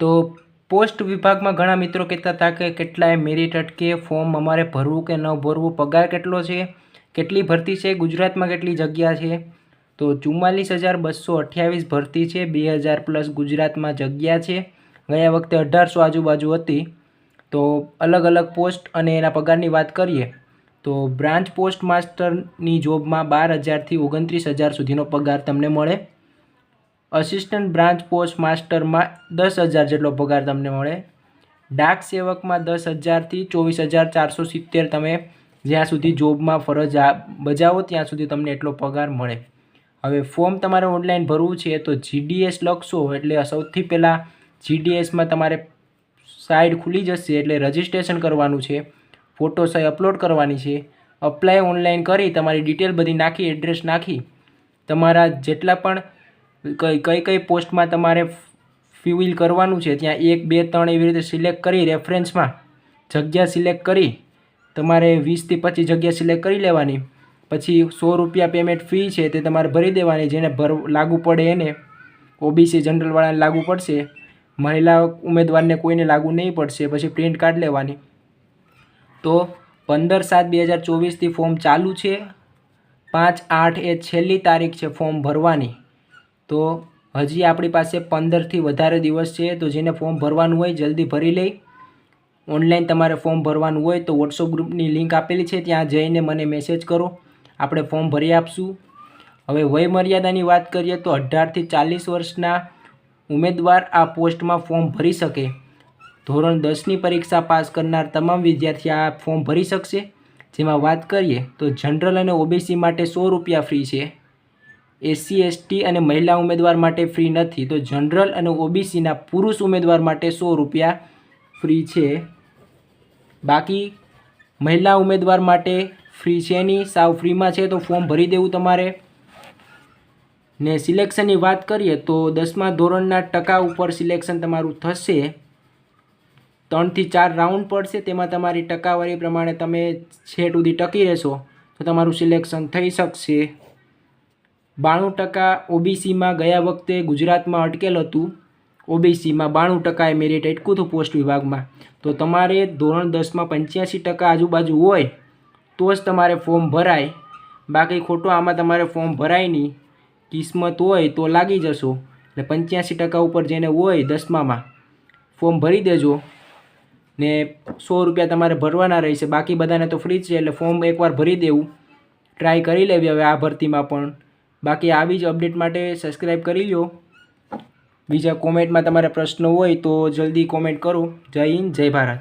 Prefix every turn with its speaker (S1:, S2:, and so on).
S1: તો પોસ્ટ વિભાગમાં ઘણા મિત્રો કહેતા હતા કે કેટલાય મેરિટ અટકે ફોર્મ અમારે ભરવું કે ન ભરવું, પગાર કેટલો છે, કેટલી ભરતી છે, ગુજરાતમાં કેટલી જગ્યા છે? તો ચુમ્માલીસ હજાર બસો અઠ્યાવીસ ભરતી છે, બે હજાર પ્લસ ગુજરાતમાં જગ્યા છે. ગયા વખતે અઢારસો આજુબાજુ હતી. તો અલગ અલગ પોસ્ટ અને એના પગારની વાત કરીએ, તો બ્રાન્ચ પોસ્ટ માસ્ટરની જોબમાં બાર હજારથી ઓગણત્રીસ હજાર સુધીનો પગાર તમને મળે. અસિસ્ટન્ટ બ્રાન્ચ પોસ્ટ માસ્ટરમાં દસ હજાર જેટલો પગાર તમને મળે. ડાક સેવકમાં દસ હજારથી ચોવીસ હજાર ચારસો સિત્તેર તમે જ્યાં સુધી જોબમાં ફરજ બજાવો ત્યાં સુધી તમને એટલો પગાર મળે. હવે ફોર્મ તમારે ઓનલાઈન ભરવું છે તો જીડીએસ લખશો એટલે સૌથી પહેલાં જીડીએસમાં તમારે સાઇડ ખુલી જશે એટલે રજિસ્ટ્રેશન કરવાનું છે. ફોટો સહી અપલોડ કરવાની છે. અપ્લાય ઓનલાઈન કરી, તમારી ડિટેલ બધી નાખી એડ્રેસ નાખી. તમારા જેટલા પણ કઈ કઈ કઈ પોસ્ટમાં તમારે ફિલ કરવાનું છે? ત્યાં એક, બે, ત્રણ એવી રીતે સિલેક્ટ કરી, રેફરન્સમાં જગ્યા સિલેક્ટ કરી, તમારે વીસથી પચીસ જગ્યા સિલેક્ટ કરી લેવાની. પછી સો રૂપિયા પેમેન્ટ ફી છે તે તમારે ભરી દેવાની, જેને ભર, લાગુ પડે એને. ઓબીસી જનરલવાળાને લાગુ પડશે. મહિલા ઉમેદવારને કોઈને લાગુ નહીં પડશે, પછી પ્રિન્ટ કાર્ડ લેવાની. તો પંદર સાત બે હજાર ચોવીસથી ફોર્મ ચાલુ છે. પાંચ આઠ એ છેલ્લી તારીખ છે ફોર્મ ભરવાની. તો હજી આપણી પાસે પંદરથી વધારે દિવસ છે, તો જેને ફોર્મ ભરવાનું હોય જલ્દી ભરી લઈ ઓનલાઈન તમારે ફોર્મ ભરવાનું હોય તો વોટ્સઅપ ગ્રુપની લિંક આપેલી છે, ત્યાં જઈને મને મેસેજ કરો. આપણે ફોર્મ ભરી આપશું. હવે વયમર્યાદાની વાત કરીએ તો અઢારથી ચાલીસ વર્ષના ઉમેદવાર આ પોસ્ટમાં ફોર્મ ભરી શકે. ધોરણ દસની પરીક્ષા પાસ કરનાર તમામ વિદ્યાર્થી આ ફોર્મ ભરી શકશે. જેમાં વાત કરીએ તો જનરલ અને ઓબીસી માટે સો રૂપિયા ફ્રી છે. એસસી, એસટી અને મહિલા ઉમેદવાર માટે ફ્રી નથી. તો જનરલ અને ઓબીસીના પુરુષ ઉમેદવાર માટે સો રૂપિયા ફ્રી છે. બાકી મહિલા ઉમેદવાર માટે ફ્રી છે નહીં. સાવ ફ્રીમાં છે તો ફોર્મ ભરી દેવું તમારે. ને સિલેક્શનની વાત કરીએ તો દસમા ધોરણના ટકા ઉપર સિલેક્શન તમારું થશે. ત્રણથી ચાર રાઉન્ડ પડશે. તેમાં તમારી ટકાવારી પ્રમાણે તમે છેટ સુધી ટકી રહેશો. તો તમારું સિલેક્શન થઈ શકશે. બાણું ટકા ઓબીસીમાં ગયા વખતે ગુજરાતમાં અટકેલ હતું. ઓબીસીમાં બાણું ટકાએ મેરિટ અટકું હતું પોસ્ટ વિભાગમાં. તો તમારે ધોરણ દસમાં પંચ્યાસી ટકા આજુબાજુ હોય, તો જ તમારે ફોર્મ ભરાય. બાકી ખોટું આમાં તમારે ફોર્મ ભરાય નહીં. કિસ્મત હોય તો લાગી જશો. એટલે પંચ્યાસી ટકા ઉપર જેને હોય દસમામાં, ફોર્મ ભરી દેજો. ને સો રૂપિયા તમારે ભરવાના રહેશે. બાકી બધાને તો ફ્રી છે, એટલે ફોર્મ એકવાર ભરી દેવું. ટ્રાય કરી લેવી હવે આ ભરતીમાં પણ. બાકી આવી જ અપડેટ માટે સબસ્ક્રાઈબ કરી લો બીજા કોમેન્ટમાં તમારે પ્રશ્નો હોય તો જલ્દી કોમેન્ટ કરો. જય હિન્દ, જય ભારત.